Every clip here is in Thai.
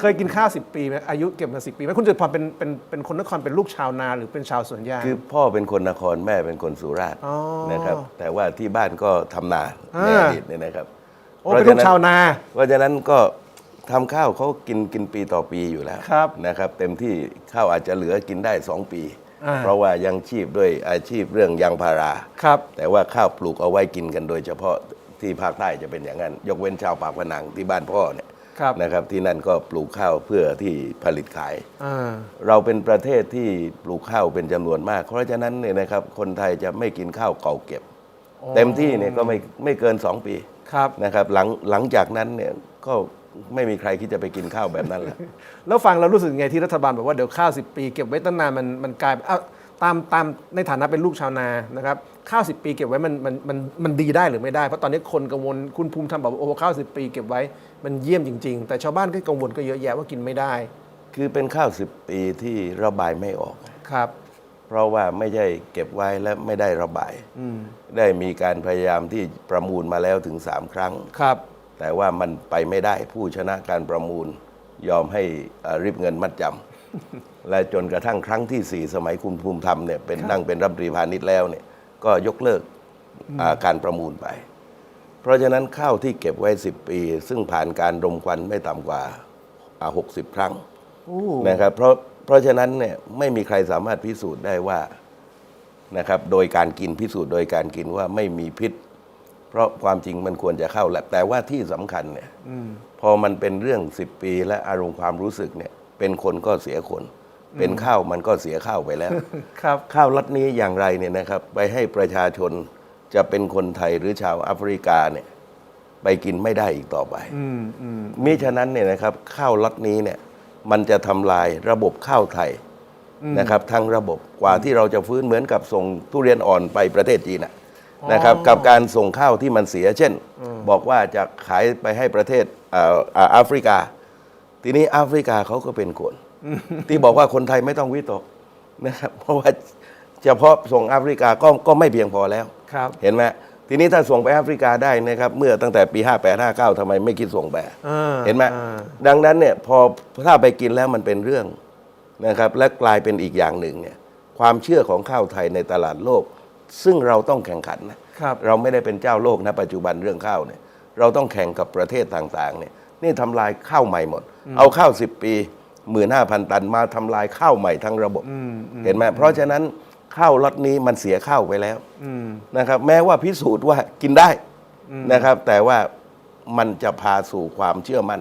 เคยกินข้าวสิปีไหมอายุเก็บมาสิปีไหมคุณจตุพรเป็นเป็นเป็นคนนครเป็นลูกชาวนาหรือเป็นชาวสวนยาง คือพ่อเป็นคนนครแม่เป็นคนสุราษฎร์อ๋อ นะครับแต่ว่าที่บ้านก็ทำนาอ่าในอดีตเนี่ยนะครับโอ้เป็นลูกชาวนา เพราะฉะนั้นก็ทำข้าวเขากินกินปีต่อปีอยู่แล้วครับนะครับ เต็มที่ข้าวอาจจะเหลือกินได้ 2 ปี อ่า เพราะว่ายังชีพด้วยอาชีพเรื่องยางพารา ครับ แต่ว่าข้าวปลูกเอาไว้กินกันโดยเฉพาะที่ภาคใต้จะเป็นอย่างนั้น ยกเว้นชาวปากพนังที่บ้านพ่อเนี่ยครับ นะครับที่นั่นก็ปลูกข้าวเพื่อที่ผลิตขายอ่าเราเป็นประเทศที่ปลูกข้าวเป็นจำนวนมาก เพราะฉะนั้นเนี่ยนะครับคนไทยจะไม่กินข้าวเก่าเก็บ เต็มที่เนี่ยก็ไม่ไม่เกิน 2 ปีครับนะครับหลังหลังจากนั้นเนี่ยก็ไม่มีใครคิดจะไปกินข้าวแบบนั้นแหละแล้วฟังเรารู้สึกไงที่รัฐบาลบอกว่าเดี๋ยวข้าวสิปีเก็บไว้ตั้งนานมันมันกลายเอ้า ตามตามในฐานะเป็นลูกชาวนานะครับข้าวสิปีเก็บไว้มันมันมันมันดีได้หรือไม่ได้ เพราะตอนนี้คนกังวลคุณภูมิธรรมบอกว่าโอ้ข้าวสิปีเก็บไว้มันเยี่ยมจริง ๆ แต่ชาวบ้านก็กังวลก็เยอะแยะว่ากินไม่ได้ คือเป็นข้าวสิบปีที่ระบายไม่ออกครับ เพราะว่าไม่ใช่เก็บไว้และไม่ได้ระบายได้มีการพยายามที่ประมูลมาแล้วถึง3ครั้ง ครับ แต่ว่ามันไปไม่ได้ผู้ชนะการประมูล ยอมให้เอ่อริบเงินมัดจำ และจนกระทั่งครั้งที่ 4 สมัยคุณภูมิธรรมเนี่ยเป็นนั่งเป็นรัฐมนตรีพาณิชย์แล้วเนี่ยก็ยกเลิกอ่าการประมูลไป เพราะฉะนั้นข้าวที่เก็บไว้ 10 ปี ซึ่งผ่านการรมควันไม่ต่ำกว่าอ่า60 ครั้งโอ้นะครับเพราะเพราะฉะนั้นเนี่ยไม่มีใครสามารถพิสูจน์ได้ว่านะครับโดยการกินพิสูจน์โดยการกินว่าไม่มีพิษ เพราะความจริงมันควรจะเข้าแหละแต่ว่าที่สำคัญเนี่ยพอมันเป็นเรื่อง 10 ปีและอารมณ์ความรู้สึกเนี่ย เป็นคนก็เสียคน เป็นข้าวมันก็เสียข้าวไปแล้ว ครับข้าวรัดนี้อย่างไรเนี่ยนะครับ ไปให้ประชาชนจะเป็นคนไทยหรือชาวแอฟริกาเนี่ยไปกินไม่ได้อีกต่อไปอืมอืมมิฉะนั้นเนี่ยนะครับ ข้าวล็อตนี้เนี่ย มันจะทำลายระบบข้าวไทยนะครับ ทั้งระบบกว่าที่เราจะฟื้นเหมือนกับส่งทุเรียนอ่อนไปประเทศจีนน่ะนะครับ กับการส่งข้าวที่มันเสีย เช่น บอกว่าจะขายไปให้ประเทศอ่าอ่าแอฟริกา ทีนี้แอฟริกาเขาก็เป็นคน ที่บอกว่าคนไทยไม่ต้องวิตกนะครับ เพราะว่าเฉพาะส่งแอฟริกาก็ก็ไม่เพียงพอแล้ว ครับ เห็นไหมทีนี้ถ้าส่งไปแอฟริกาได้นะครับ เมื่อตั้งแต่ปี 58 59ทำไมไม่คิดส่งไปอ่าเห็นไหมอ่า ดังนั้นเนี่ยพอถ้าไปกินแล้วมันเป็นเรื่องนะครับ และกลายเป็นอีกอย่างหนึ่งเนี่ยความเชื่อของข้าวไทยในตลาดโลก ซึ่งเราต้องแข่งขันนะ ครับ เราไม่ได้เป็นเจ้าโลกนะปัจจุบันเรื่องข้าวเนี่ยเราต้องแข่งกับประเทศต่างๆเนี่ย นี่ทำลายข้าวใหม่หมด เอาข้าว10ปี15,000ตันมาทำลายข้าวใหม่ทั้งระบบ เห็นไหมเพราะฉะนั้นข้าวล็อตนี้มันเสียข้าวไปแล้วนะครับ แม้ว่าพิสูจน์ว่ากินได้นะครับ แต่ว่ามันจะพาสู่ความเชื่อมั่น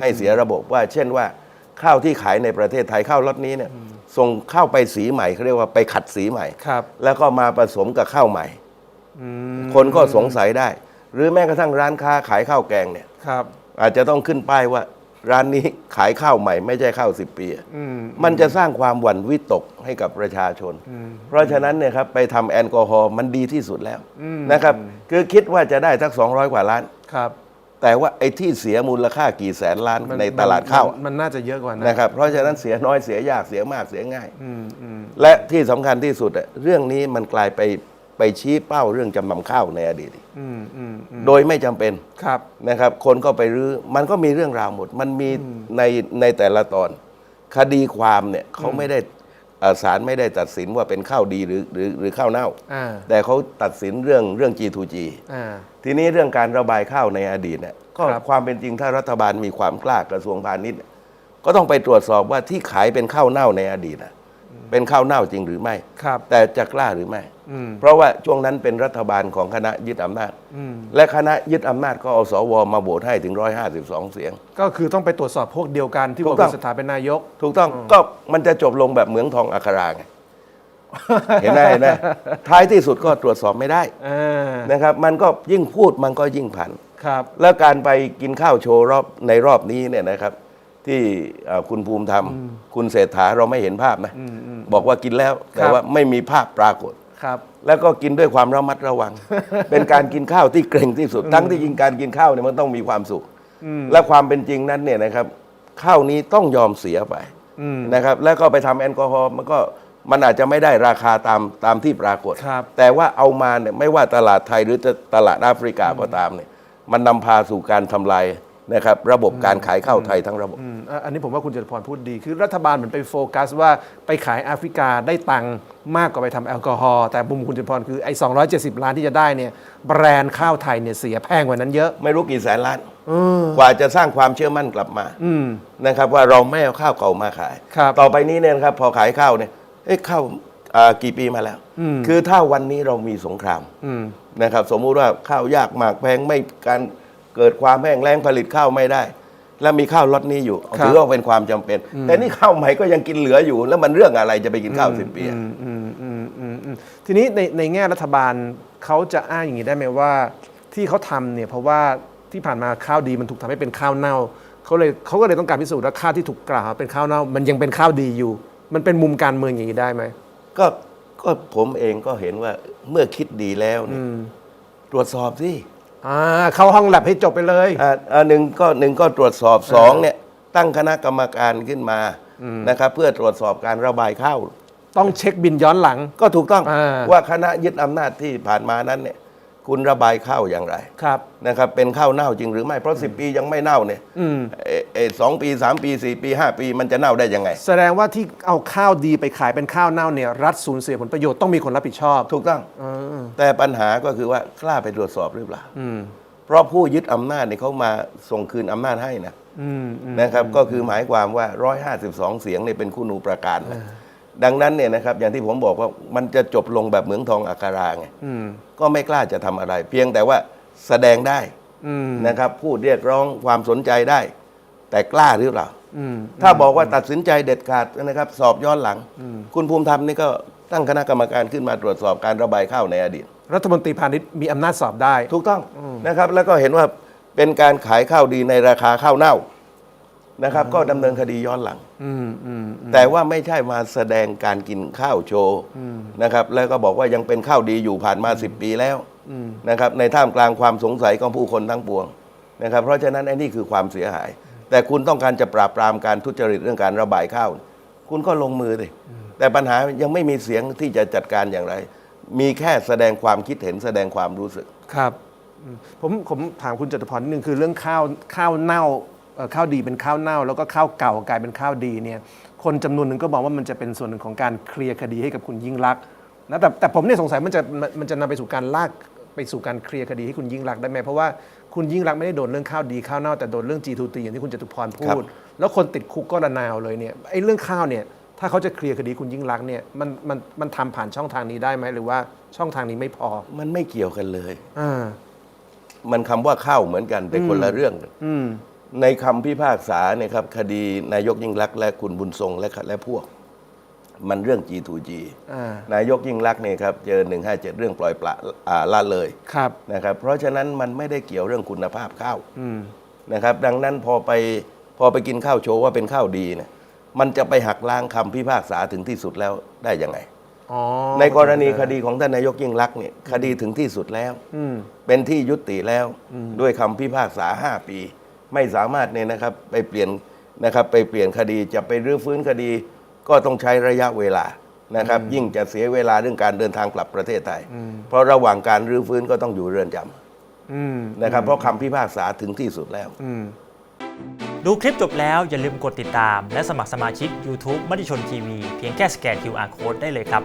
ให้เสียระบบว่า เช่นว่า ข้าวที่ขายในประเทศไทยข้าวล็อตนี้เนี่ย ส่งข้าวไปสีใหม่เขาเรียกว่าไปขัดสีใหม่ครับแล้วก็มาผสมกับข้าวใหม่คนก็สงสัยได้ หรือแม้กระทั่งร้านค้าขายข้าวแกงเนี่ยครับ อาจจะต้องขึ้นป้ายว่า ร้านนี้ขายข้าวใหม่ ไม่ใช่ข้าวสิบปีอะอืมมันจะสร้างความหวั่นวิตกให้กับประชาชน เพราะฉะนั้นเนี่ยครับไปทำแอลกอฮอล์มันดีที่สุดแล้วนะครับ คือคิดว่าจะได้ทัก200กว่าล้านครับ แต่ว่าไอ้ที่เสียมูลค่ากี่แสนล้านมันในตลาดข้าวมันมันน่าจะเยอะกว่านะนะครับ เพราะฉะนั้นเสียน้อยเสียยากเสียมากเสียง่ายและที่สำคัญที่สุดอะเรื่องนี้มันกลายไปไปชี้เป้าเรื่องจำนำข้าวในอดีตอีกอืมอืมอืม โดยไม่จำเป็นครับนะครับ คนก็ไปรื้อมันก็มีเรื่องราวหมด มันมีในในแต่ละตอน คดีความเนี่ยเขาไม่ได้เอ่อศาลไม่ได้ตัดสินว่าเป็นข้าวดีหรือหรือหรือข้าวเน่าอ่าแต่เขาตัดสินเรื่องเรื่อง G2G อ่าทีนี้เรื่องการระบายข้าวในอดีตเนี่ยก็ครับความเป็นจริงถ้ารัฐบาลมีความกล้ากระทรวงพาณิชย์เนี่ยก็ต้องไปตรวจสอบว่าที่ขายเป็นข้าวเน่าในอดีตน่ะ เป็นข้าวเน่าจริงหรือไม่ ครับ แต่จะกล้าหรือไม่ อืม เพราะว่าช่วงนั้นเป็นรัฐบาลของคณะยึดอำนาจและคณะยึดอำนาจก็เอาสวมาโหวตให้ถึง 152 เสียง ก็คือต้องไปตรวจสอบพวกเดียวกันที่ถูบอกกต้คุอง ณสถาเป็นนายก ถูกต้องก็มันจะจบลงแบบเหมืองทองอัคราไง เห็นไหมเห็นไหมท้ายที่สุดก็ตรวจสอบไม่ได้อ่านะครับ มันก็ยิ่งพูดมันก็ยิ่งผัน ครับ แล้วการไปกินข้าวโชว์รอบในรอบนี้เนี่ยนะครับ ที่เอ่อคุณภูมิธรรม คุณเศรษฐาเราไม่เห็นภาพนะ บอกว่ากินแล้ว แต่ครับว่าไม่มีภาพปรากฏครับ แล้วก็กินด้วยความระมัดระวัง เป็นการกินข้าวที่เกรงที่สุด ทั้งที่จริงการกินข้าวเนี่ยมันต้องมีความสุข และความเป็นจริงนั้นเนี่ยนะครับข้าวนี้ต้องยอมเสียไปนะครับ แล้วก็ไปทำแอลกอฮอล์มันก็มันอาจจะไม่ได้ราคาตามตามที่ปรากฏครับแต่ว่าเอามาเนี่ยไม่ว่าตลาดไทยหรือจะตลาดแอฟริกาก็ตามเนี่ยมันนำพาสู่การทำลาย นะครับระบบการขายข้าวไทยทั้งระบบ อืมอะอันนี้ผมว่าคุณจตุพรพูดดี คือรัฐบาลเหมือนไปโฟกัสว่าไปขายแอฟริกาได้ตังค์มากกว่าไปทำแอลกอฮอล์แต่มุมคุณจตุพรคือไอ้270 ล้านที่จะได้เนี่ยแบรนด์ข้าวไทยเนี่ยเสียแพงกว่านั้นเยอะ ไม่รู้กี่แสนล้าน กว่าจะสร้างความเชื่อมั่นกลับมานะครับ ว่าเราไม่เอาข้าวเก่ามาขาย ครับต่อไปนี้เนี่ยนะครับพอขายข้าวเนี่ยเอ้ข้าวอ่ากี่ปีมาแล้ว คือถ้าวันนี้เรามีสงครามนะครับ สมมุติว่าข้าวยากหมากแพงไม่การ เกิดความแห้งแล้งผลิตข้าวไม่ได้ แล้วมีข้าวล็อตนี้อยู่ครับถือว่าเป็นความจำเป็น แต่นี่ข้าวใหม่ก็ยังกินเหลืออยู่ แล้วมันเรื่องอะไรจะไปกินข้าวสิบปีอะอืมอืมอืมอืมอืมทีนี้ในในแง่รัฐบาลเขาจะอ้างอย่างนี้ได้ไหมว่า ที่เขาทำเนี่ยเพราะว่าที่ผ่านมาข้าวดีมันถูกทำให้เป็นข้าวเน่าเขาเลยเขาก็เลยต้องการพิสูจน์ว่าข้าวที่ถูกกล่าวหาเป็นข้าวเน่า มันยังเป็นข้าวดีอยู่ มันเป็นมุมการเมืองอย่างนี้ได้ไหมก็ก็ผมเองก็เห็นว่าเมื่อคิดดีแล้วเนี่ยตรวจสอบสิ อ่าเข้าห้องแลบให้จบไปเลย อ่าอ่าหนึ่งก็หนึ่งก็ตรวจสอบสองเนี่ยตั้งคณะกรรมการขึ้นมานะครับเพื่อตรวจสอบการระบายข้าว ต้องเช็คบินย้อนหลัง ก็ถูกต้องอ่า ว่าคณะยึดอำนาจที่ผ่านมานั้นเนี่ยคุณระบายข้าวอย่างไรครับ นะครับเป็นข้าวเน่าจริงหรือไม่เพราะ10ปียังไม่เน่าเนี่ยเอ่อ เอ่อสองปี3ปี4ปี5ปี มันจะเน่าได้ยังไง แสดงว่าที่เอาข้าวดีไปขายเป็นข้าวเน่าเนี่ยรัฐสูญเสียผลประโยชน์ต้องมีคนรับผิดชอบถูกต้องแต่ปัญหาก็คือว่ากล้าไปตรวจสอบหรือเปล่าเพราะผู้ยึดอำนาจเนี่ยเขามาส่งคืนอำนาจให้นะนะครับ ก็คือหมายความว่า 152 เสียงเนี่ยเป็นคู่นูประการนะดังนั้นเนี่ยนะครับอย่างที่ผมบอกว่ามันจะจบลงแบบเหมืองทองอัคราไงก็ไม่กล้าจะทำอะไร เพียงแต่ว่าแสดงได้นะครับพูดเรียกร้องความสนใจได้ แต่กล้าหรือเปล่าถ้าบอกว่าตัดสินใจเด็ดขาดนะครับ สอบย้อนหลัง คุณภูมิธรรมนี่ก็ตั้งคณะกรรมการขึ้นมาตรวจสอบการระบายข้าวในอดีต รัฐมนตรีพาณิชย์มีอำนาจสอบได้ ถูกต้องนะครับ แล้วก็เห็นว่าเป็นการขายข้าวดีในราคาข้าวเน่านะครับ ก็ดำเนินคดีย้อนหลังแต่ว่าไม่ใช่มาแสดงการกินข้าวโชว์นะครับ แล้วก็บอกว่ายังเป็นข้าวดีอยู่ผ่านมาสิบปีแล้วนะครับ ในท่ามกลางความสงสัยของผู้คนทั้งปวงนะครับ เพราะฉะนั้นไอ้นี่คือความเสียหาย แต่คุณต้องการจะปราบปรามการทุจริตเรื่องการระบายข้าว คุณก็ลงมือสิแต่ปัญหายังไม่มีเสียงที่จะจัดการอย่างไร มีแค่แสดงความคิดเห็นแสดงความรู้สึกครับอืมผมผมถามคุณจตุพรนิดนึงคือเรื่องข้าวข้าวเน่าเอ่อข้าวดีเป็นข้าวเน่า แล้วก็ข้าวเก่ากลายเป็นข้าวดีเนี่ยคนจำนวนหนึ่งก็บอกว่ามันจะเป็นส่วนหนึ่งของการเคลียร์คดีให้กับคุณยิ่งรักษณ์นะแต่แต่ผมเนี่ยสงสัยมันจะมันมันจะนำไปสู่การลากไปสู่การเคลียร์คดีให้คุณยิ่งรักษณ์ได้ไหมเพราะว่า คุณยิ่งรักษณ์ไม่ได้โดนเรื่องข้าวดีข้าวเน่าแต่โดนเรื่อง G2T อย่างที่คุณจตุพรพูด แล้วคนติดคุกก็ระนาวเลยเนี่ยไอ้เรื่องข้าวเนี่ยถ้าเขาจะเคลียร์คดีคุณยิ่งรักษณ์เนี่ยมันมันมันทำผ่านช่องทางนี้ได้ไหมหรือว่าช่องทางนี้ไม่พอมันไม่เกี่ยวกันเลย อ่า มันคำว่าข้าวเหมือนกันแต่คนละเรื่องกันอืม ในคำพิพากษาเนี่ยครับคดีนายกยิ่งรักษณ์และคุณบุญทรงและและพวก มันเรื่อง G2G อ่านายกยิ่งรักษณ์เนี่ยครับเจอ 157 เรื่องปล่อยปละอ่าละเลยครับนะครับเพราะฉะนั้นมันไม่ได้เกี่ยวเรื่องคุณภาพข้าวนะครับดังนั้นพอไปพอไปกินข้าวโชว์ว่าเป็นข้าวดีเนี่ยมันจะไปหักล้างคำพิพากษาถึงที่สุดแล้วได้ยังไงอ๋อในกรณีคดีของท่านนายกยิ่งรักษณ์เนี่ยคดีถึงที่สุดแล้วอืมเป็นที่ยุติแล้วด้วยคำพิพากษา 5 ปี ไม่สามารถเนี่ยนะครับไปเปลี่ยนนะครับไปเปลี่ยนคดีจะไปรื้อฟื้นคดี ก็ต้องใช้ระยะเวลานะครับ ยิ่งจะเสียเวลาเรื่องการเดินทางกลับประเทศไทย เพราะระหว่างการรื้อฟื้นก็ต้องอยู่เรือนจอืมำนะครับ เพราะคำพิพากษาถึงที่สุดแล้วอืมดูคลิปจบแล้วอย่าลืมกดติดตาม และสมัครสมาชิก YouTube มติชนทีวีเพียงแค่สแกน QR Code ได้เลยครับ